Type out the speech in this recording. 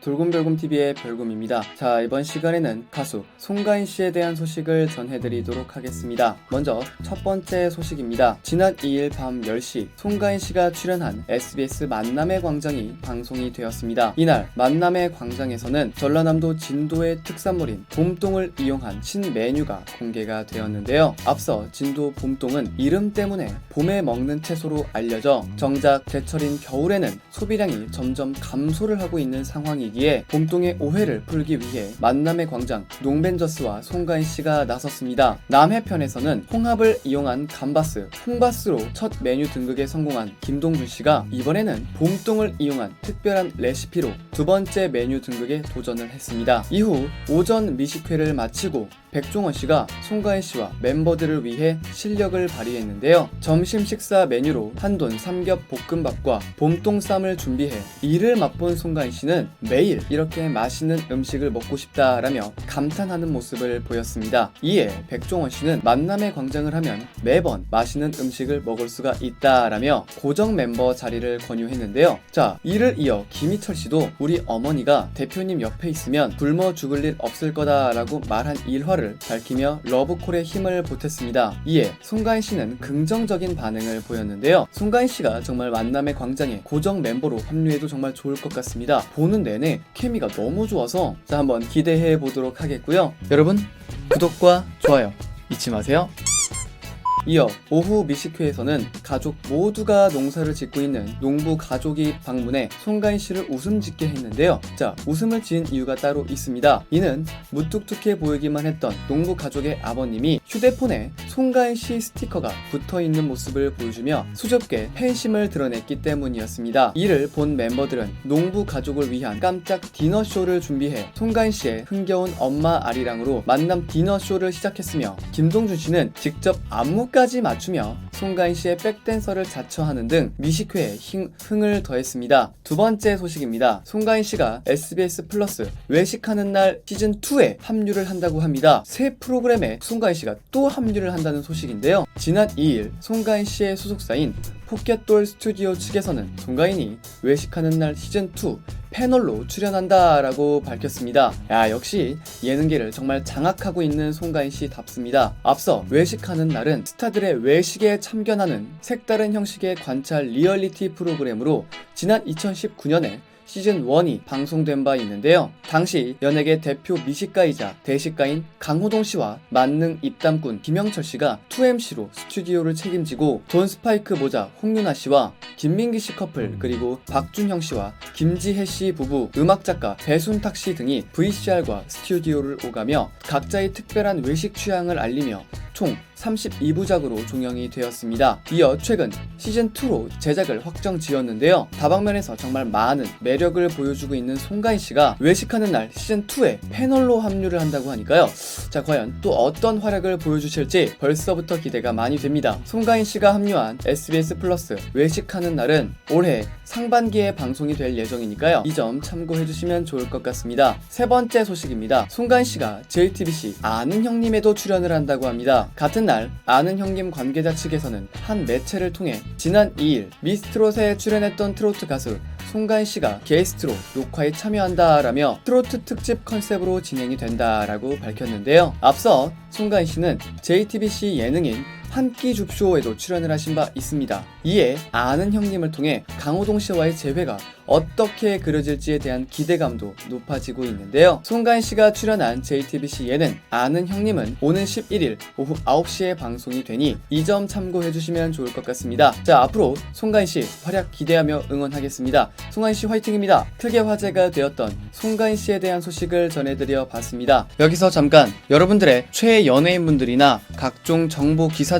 돌곰별곰TV의 별곰입니다. 자, 이번 시간에는 가수 송가인 씨에 대한 소식을 전해드리도록 하겠습니다. 먼저 첫 번째 소식입니다. 지난 2일 밤 10시 송가인 씨가 출연한 SBS 만남의 광장이 방송이 되었습니다. 이날 만남의 광장에서는 전라남도 진도의 특산물인 봄동을 이용한 신메뉴가 공개가 되었는데요. 앞서 진도 봄동은 이름 때문에 봄에 먹는 채소로 알려져 정작 제철인 겨울에는 소비량이 점점 감소를 하고 있는 상황이 기에 봄동의 오해를 풀기 위해 만남의 광장 농벤저스와 송가인 씨가 나섰습니다. 남해편에서는 홍합을 이용한 감바스, 홍바스로 첫 메뉴 등극에 성공한 김동준 씨가 이번에는 봄동을 이용한 특별한 레시피로 두 번째 메뉴 등극에 도전을 했습니다. 이후 오전 미식회를 마치고 백종원 씨가 송가인 씨와 멤버들을 위해 실력을 발휘했는데요. 점심 식사 메뉴로 한돈 삼겹 볶음밥과 봄동쌈을 준비해 이를 맛본 송가인 씨는 매일 이렇게 맛있는 음식을 먹고 싶다라며 감탄하는 모습을 보였습니다. 이에 백종원 씨는 만남의 광장을 하면 매번 맛있는 음식을 먹을 수가 있다라며 고정 멤버 자리를 권유했는데요. 자, 이를 이어 김희철 씨도 우리 어머니가 대표님 옆에 있으면 굶어 죽을 일 없을 거다라고 말한 일화를 밝히며 러브콜에 힘을 보탰습니다. 이에 송가인 씨는 긍정적인 반응을 보였는데요. 송가인 씨가 정말 만남의 광장에 고정 멤버로 합류해도 정말 좋을 것 같습니다. 보는 내내 케미가 너무 좋아서 자 한번 기대해 보도록 하겠고요. 여러분 구독과 좋아요 잊지 마세요. 이어 오후 미식회에서는 가족 모두가 농사를 짓고 있는 농부 가족이 방문해 송가인 씨를 웃음 짓게 했는데요. 자, 웃음을 지은 이유가 따로 있습니다. 이는 무뚝뚝해 보이기만 했던 농부 가족의 아버님이 휴대폰에 송가인 씨 스티커가 붙어 있는 모습을 보여주며 수줍게 팬심을 드러냈기 때문이었습니다. 이를 본 멤버들은 농부 가족을 위한 깜짝 디너쇼를 준비해 송가인 씨의 흥겨운 엄마 아리랑으로 만남 디너쇼를 시작했으며 김동준 씨는 직접 안무 까지 맞추며 송가인 씨의 백댄서를 자처하는 등 미식회에 흥, 흥을 더했습니다. 두 번째 소식입니다. 송가인 씨가 SBS 플러스 외식하는 날 시즌 2에 합류를 한다고 합니다. 새 프로그램에 송가인 씨가 또 합류를 한다는 소식인데요. 지난 2일 송가인 씨의 소속사인 포켓돌 스튜디오 측에서는 송가인이 외식하는 날 시즌 2 패널로 출연한다라고 밝혔습니다. 야, 역시 예능계를 정말 장악하고 있는 송가인 씨 답습니다. 앞서 외식하는 날은 스타들의 외식에 참견하는 색다른 형식의 관찰 리얼리티 프로그램으로 지난 2019년에 시즌 1이 방송된 바 있는데요. 당시 연예계 대표 미식가이자 대식가인 강호동 씨와 만능 입담꾼 김영철 씨가 2MC로 스튜디오를 책임지고 돈 스파이크 모자 홍윤아 씨와 김민기 씨 커플 그리고 박준형 씨와 김지혜 씨 부부 음악 작가 배순탁 씨 등이 VCR과 스튜디오를 오가며 각자의 특별한 외식 취향을 알리며 총 32부작으로 종영이 되었습니다. 이어 최근 시즌2로 제작을 확정 지었는데요. 다방면에서 정말 많은 매력을 보여주고 있는 송가인 씨가 외식하는 날 시즌2에 패널로 합류를 한다고 하니까요. 자, 과연 또 어떤 활약을 보여주실지 벌써부터 기대가 많이 됩니다. 송가인 씨가 합류한 SBS 플러스 외식하는 날은 올해 상반기에 방송이 될 예정이니까요. 이 점 참고해 주시면 좋을 것 같습니다. 세 번째 소식입니다. 송가인 씨가 JTBC 아는 형님에도 출연을 한다고 합니다. 같은 날 아는 형님 관계자 측에서는 한 매체를 통해 지난 2일 미스트롯에 출연했던 트로트 가수 송가인 씨가 게스트로 녹화에 참여한다라며 트로트 특집 컨셉으로 진행이 된다라고 밝혔는데요. 앞서 송가인 씨는 JTBC 예능인 한끼 줍쇼에도 출연을 하신 바 있습니다. 이에 아는 형님을 통해 강호동 씨와의 재회가 어떻게 그려질지에 대한 기대감도 높아지고 있는데요. 송가인 씨가 출연한 JTBC 예능 아는 형님은 오는 11일 오후 9시에 방송이 되니 이 점 참고해 주시면 좋을 것 같습니다. 자, 앞으로 송가인 씨 활약 기대하며 응원하겠습니다. 송가인 씨 화이팅입니다. 크게 화제가 되었던 송가인 씨에 대한 소식을 전해드려 봤습니다. 여기서 잠깐 여러분들의 최애 연예인분들이나 각종 정보 기사